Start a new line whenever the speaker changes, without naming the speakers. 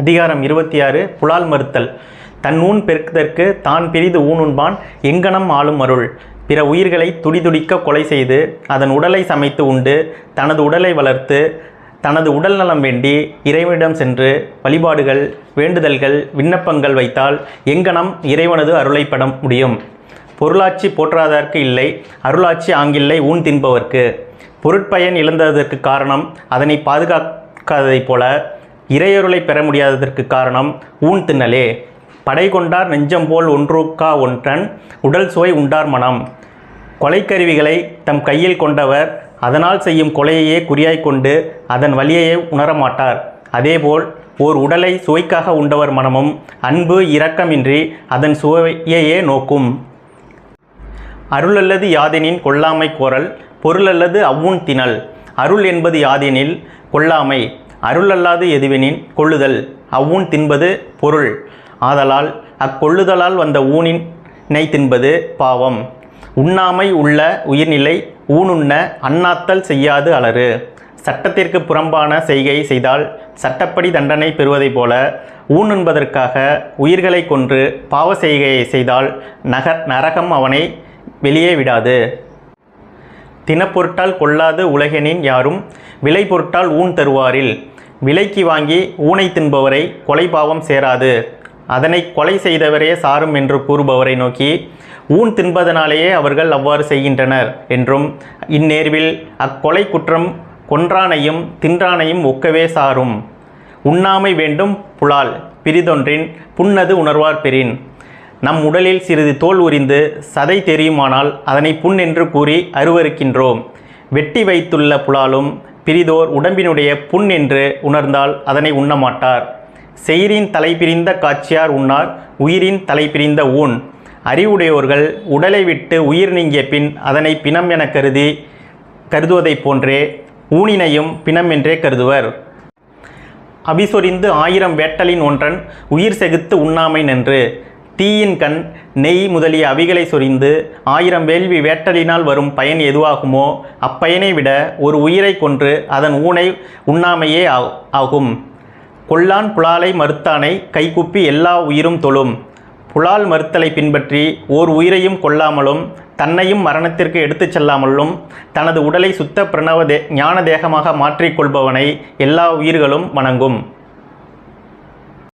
அதிகாரம் இருபத்தி ஆறு புலால் மறுத்தல். தன் ஊன் பெருக்குதற்கு தான் பிரிது ஊனுண்பான் எங்கனம் ஆளும் அருள். பிற உயிர்களை துடிதுடிக்க கொலை செய்து அதன் உடலை சமைத்து உண்டு தனது உடலை வளர்த்து தனது உடல் நலம் வேண்டி இறைவனிடம் சென்று வழிபாடுகள் வேண்டுதல்கள் விண்ணப்பங்கள் வைத்தால் எங்கனம் இறைவனது அருளை முடியும். பொருளாட்சி போற்றாதார்க்கு இல்லை அருளாட்சி ஆங்கில்லை ஊன் தின்பவர்க்கு. பொருட்பயன் இழந்ததற்கு காரணம் அதனை பாதுகாக்காததைப் போல இறையொருளை பெற முடியாததற்கு காரணம் ஊன் தின்னலே. படை கொண்டார் நெஞ்சம் போல் ஒன்றுக்கா ஒன்றன் உடல் சுவை உண்டார் மனம். கொலைக்கருவிகளை தம் கையில் கொண்டவர் அதனால் செய்யும் கொலையையே குறியாய் கொண்டு அதன் வலியையே உணரமாட்டார் அதேபோல் ஓர் உடலை சுவைக்காக உண்டவர் மனமும் அன்பு இரக்கமின்றி அதன் சுவையையே நோக்கும். அருள் அல்லது யாதெனின் கொல்லாமை கோரல் பொருள் அல்லது அவ்வுண் திணல் அருள் என்பது யாதெனில் கொல்லாமை. அருளல்லாது எதுவெனின் கொள்ளுதல். அவ்வூன் தின்பது பொருள். ஆதலால் அக்கொள்ளுதலால் வந்த ஊனினை தின்பது பாவம். உண்ணாமை உள்ள உயிர்நிலை ஊனுண்ண அண்ணாத்தல் செய்யாது அலறு. சட்டத்திற்கு புறம்பான செய்கை செய்தால் சட்டப்படி தண்டனை பெறுவதைப் போல ஊனுண்பதற்காக உயிர்களை கொன்று பாவ செய்கையை செய்தால் நகர் நரகம் அவனை வெளியே விடாது. தினப்பொருட்டால் கொள்ளாது உலகெனின் யாரும் விலை பொருட்டால் ஊன் தருவாரில். விலைக்கு வாங்கி ஊனை தின்பவரை கொலை பாவம் சேராது. அதனை கொலை செய்தவரே சாரும் என்று கூறுபவரை நோக்கி ஊன் தின்பதனாலேயே அவர்கள் அவ்வாறு செய்கின்றனர் என்றும் இந்நேர்வில் அக்கொலை குற்றம் கொன்றானையும் தின்றானையும் ஒக்கவே சாரும். உண்ணாமை வேண்டும் புலால் பிரிதொன்றின் புண்ணது உணர்வார் பெறின். நம் உடலில் சிறிது தோல் உரிந்து சதை தெரியுமானால் அதனை புண் என்று கூறி அருவருக்கின்றோம் வெட்டி வைத்துள்ள புலாலும் பிரிதோர் உடம்பினுடைய புண் என்று உணர்ந்தால் அதனை உண்ணமாட்டார். செயிரின் தலைப்பிரிந்த காட்சியார் உண்ணார் உயிரின் தலைப்பிரிந்த ஊன் அறிவுடையோர்கள் உடலை விட்டு உயிர் நீங்கிய பின் அதனை பிணம் என கருதி கருதுவதைப் போன்றே ஊனினையும் பிணம் என்றே கருதுவர். அபிசொரிந்து ஆயிரம் வேட்டலின் ஒன்றன் உயிர் செகுத்து உண்ணாமை நின்று. தீயின் கண் நெய் முதலிய அவிகளை சொரிந்து ஆயிரம் வேள்வி வேட்டலினால் வரும் பயன் எதுவாகுமோ அப்பயனை விட ஒரு உயிரை கொன்று அதன் ஊனை உண்ணாமையே ஆ- ஆகும். கொல்லான் புலாலை மறுத்தானை கைகுப்பி எல்லா உயிரும் தொழும். புலால் மறுத்தலை பின்பற்றி ஓர் உயிரையும் கொல்லாமலும் தன்னையும் மரணத்திற்கு எடுத்துச் செல்லாமலும் தனது உடலை சுத்த பிரணவ தே ஞான தேகமாக மாற்றிக்கொள்பவனை எல்லா உயிர்களும் வணங்கும்.